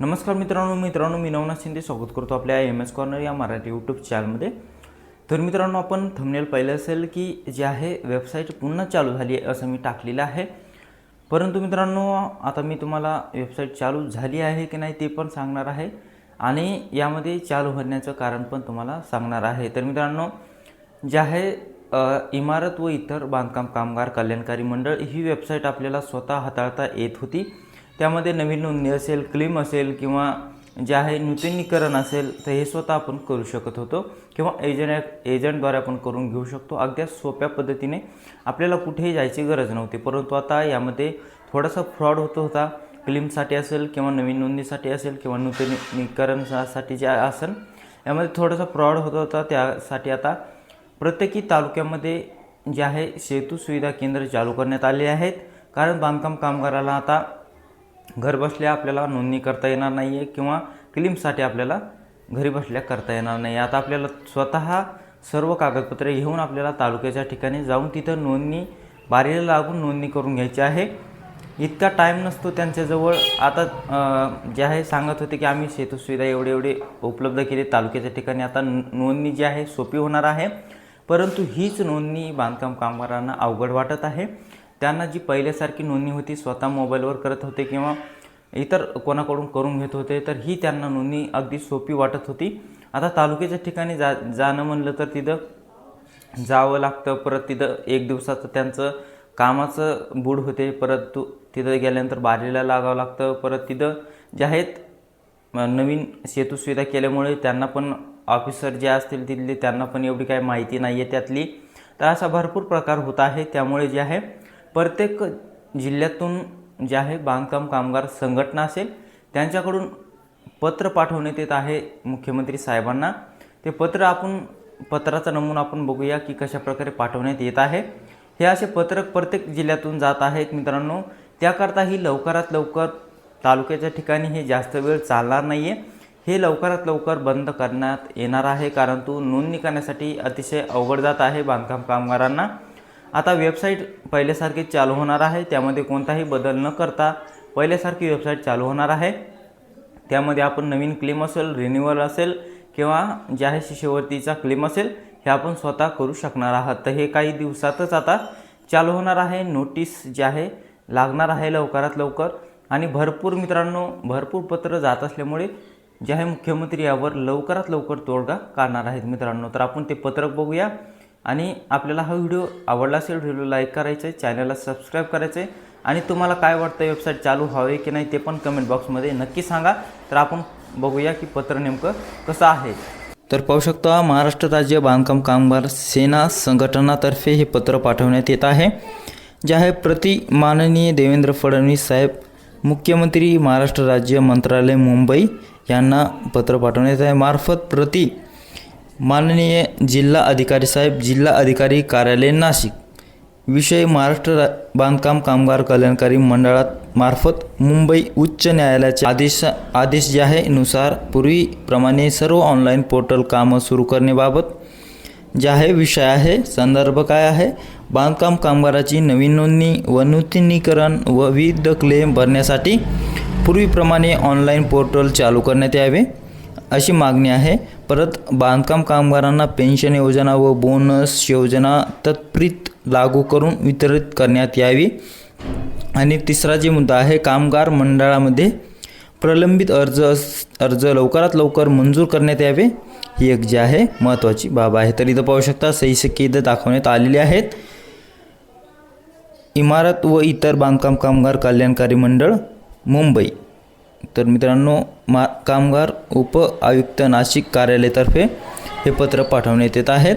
नमस्कार मित्रांनो मित्रांनो मी नवनाथ शिंदे स्वागत करतो आपल्या एम एस कॉर्नर या मराठी यूट्यूब चॅनलमध्ये तर मित्रांनो आपण थंबनेल पाहिलं असेल की जे आहे वेबसाईट पुन्हा चालू झाली आहे असं मी टाकलेलं आहे. परंतु मित्रांनो आता मी तुम्हाला वेबसाईट चालू झाली आहे की नाही ते पण सांगणार आहे. आणि यामध्ये चालू होण्याचं कारण पण तुम्हाला सांगणार आहे. तर मित्रांनो जे आहे इमारत व इतर बांधकाम कामगार कल्याणकारी मंडळ ही वेबसाईट आपल्याला स्वतः हाताळता येत होती. त्यामध्ये नवीन नोंदणी असेल क्लेम असेल किंवा जे आहे नूतनीकरण असेल तर हे स्वतः आपण करू शकत होतो किंवा एजंट एजंटद्वारे आपण करून घेऊ शकतो. अगदी सोप्या पद्धतीने आपल्याला कुठेही जायची गरज नव्हती. परंतु आता यामध्ये थोडासा फ्रॉड होत होता. क्लेमसाठी असेल किंवा नवीन नोंदणीसाठी असेल किंवा नूतनीकरणासाठी जे असेल यामध्ये थोडासा फ्रॉड होत होता. त्यासाठी आता प्रत्येकी तालुक्यामध्ये जे आहे सेतू सुविधा केंद्र चालू करण्यात आले आहेत. कारण बांधकाम कामगाराला आता घरबसल्या आपल्याला नोंदणी करता येणार नाही आहे किंवा क्लिमसाठी आपल्याला घरी बसल्या करता येणार नाही. आता आपल्याला स्वतः सर्व कागदपत्रे घेऊन आपल्याला तालुक्याच्या ठिकाणी जाऊन तिथं नोंदणी बारीला लागून नोंदणी करून घ्यायची आहे. इतका टाईम नसतो त्यांच्याजवळ. आता जे आहे सांगत होते की आम्ही सेतू सुविधा एवढे एवढे उपलब्ध केले तालुक्याच्या ठिकाणी आता नोंदणी जी आहे सोपी होणार आहे. परंतु हीच नोंदणी बांधकाम कामगारांना अवघड वाटत आहे. त्यांना जी पहिल्यासारखी नोंदणी होती स्वतः मोबाईलवर करत होते किंवा इतर कोणाकडून करून घेत होते तर ही त्यांना नोंदणी अगदी सोपी वाटत होती. आता तालुक्याच्या ठिकाणी जा जाणं म्हणलं तर तिथं जावं लागतं परत तिथं एक दिवसाचं त्यांचं कामाचं बूड होते परत तू तिथं गेल्यानंतर बारीला लागावं लागतं परत तिथं जे आहेत नवीन सेतू सुविधा केल्यामुळे त्यांना पण ऑफिसर जे असतील तिथले त्यांना पण एवढी काही माहिती नाही आहे त्यातली. तर असा भरपूर प्रकार होत आहे त्यामुळे जे आहे प्रत्येक जिल्ह्यातून जे आहे बांधकाम कामगार संघटना असेल त्यांच्याकडून पत्र पाठवण्यात येत आहे मुख्यमंत्री साहेबांना. ते पत्र आपण पत्राचा नमुना आपण बघूया की कशा प्रकारे पाठवण्यात येत आहे. हे असे पत्रक प्रत्येक जिल्ह्यातून जात आहेत मित्रांनो. त्याकरताही लवकरात लवकर तालुक्याच्या ठिकाणी हे जास्त वेळ चालणार नाही आहे हे लवकरात लवकर बंद करण्यात येणार आहे कारण तो नोंदणी करण्यासाठी अतिशय अवघड जात आहे बांधकाम कामगारांना. आता वेबसाईट पहिल्यासारखी चालू होणार आहे. त्यामध्ये कोणताही बदल न करता पहिल्यासारखी वेबसाईट चालू होणार आहे. त्यामध्ये आपण नवीन क्लेम असेल रिन्युअल असेल किंवा जे आहे शिष्यवृत्तीचा क्लेम असेल हे आपण स्वतः करू शकणार आहात. तर हे काही दिवसातच आता चालू होणार आहे. नोटीस जे आहे लागणार आहे लवकरात लवकर. आणि भरपूर मित्रांनो भरपूर पत्र जात असल्यामुळे जे आहे मुख्यमंत्री यावर लवकरात लवकर तोडगा काढणार आहेत मित्रांनो. तर आपण ते पत्रक बघूया. आणि आपल्याला हा व्हिडिओ आवडला असेल व्हिडिओ लाईक करायचं आहे चॅनलला सबस्क्राईब करायचं आहे. आणि तुम्हाला काय वाटतं वेबसाईट चालू हवे की नाही ते पण कमेंट बॉक्समध्ये नक्की सांगा. तर आपण बघूया की पत्र नेमकं कसं आहे. तर पाहू शकता महाराष्ट्र राज्य बांधकाम कामगार सेना संघटनातर्फे हे पत्र पाठवण्यात येत आहे जे आहे प्रति माननीय देवेंद्र फडणवीस साहेब मुख्यमंत्री महाराष्ट्र राज्य मंत्रालय मुंबई यांना पत्र पाठवण्यात आहे. मार्फत प्रति माननीय जिल्हा अधिकारी साहेब जिल्हा अधिकारी कार्यालय नाशिक. विषय महाराष्ट्र रा बांधकाम कामगार कल्याणकारी मंडळात मार्फत मुंबई उच्च न्यायालयाचे आदेश आदेश जे आहे नुसार पूर्वीप्रमाणे सर्व ऑनलाईन पोर्टल कामं सुरू करण्याबाबत जे आहे विषय आहे. संदर्भ काय आहे? बांधकाम कामगाराची नवीन नोंदणी व नूतनीकरण व विविध क्लेम भरण्यासाठी पूर्वीप्रमाणे ऑनलाईन पोर्टल चालू करण्यात यावे. अशी मागणी आहे. परत बांधकाम कामगारांना पेन्शन योजना व बोनस योजना तत्प्रित लागू करून वितरित करण्यात यावी. आणि तिसरा जे मुद्दा आहे कामगार मंडळामध्ये प्रलंबित अर्ज अर्ज लवकरात लवकर मंजूर करण्यात यावे. ही एक जी आहे महत्त्वाची बाब आहे. तर इथं पाहू शकता सही इथं दाखवण्यात आलेले आहेत. इमारत व इतर बांधकाम कामगार कल्याणकारी मंडळ मुंबई. तर मित्रांनो मा कामगार उप आयुक्त नाशिक कार्यालयातर्फे हे पत्र पाठवण्यात येत आहेत.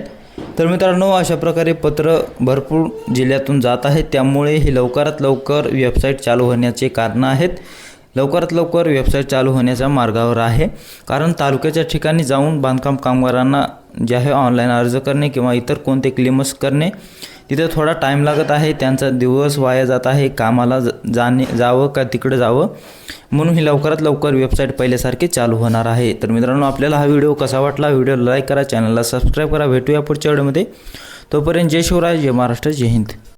तर मित्रांनो अशा प्रकारे पत्र भरपूर जिल्ह्यातून जात आहेत. त्यामुळे हे लवकरात लवकर वेबसाईट चालू होण्याचे कारणं आहेत. लवकरात लवकर वेबसाईट चालू होण्याच्या मार्गावर आहे. कारण तालुक्याच्या ठिकाणी जाऊन बांधकाम कामगारांना जे आहे ऑनलाईन अर्ज करणे किंवा इतर कोणते क्लेमस करणे तिथे थोडा टाईम लागत आहे. त्यांचा दिवस वाया जात आहे. कामाला जाणे जावं का तिकडे जावं म्हणून ही लवकरात लवकर वेबसाईट पहिल्यासारखी चालू होणार आहे. तर मित्रांनो आपल्याला हा व्हिडिओ कसा वाटला? व्हिडिओ लाईक करा चॅनलला सबस्क्राईब करा. भेटूया पुढच्या व्हिडिओमध्ये. तोपर्यंत जय शिवराय जय महाराष्ट्र जय हिंद.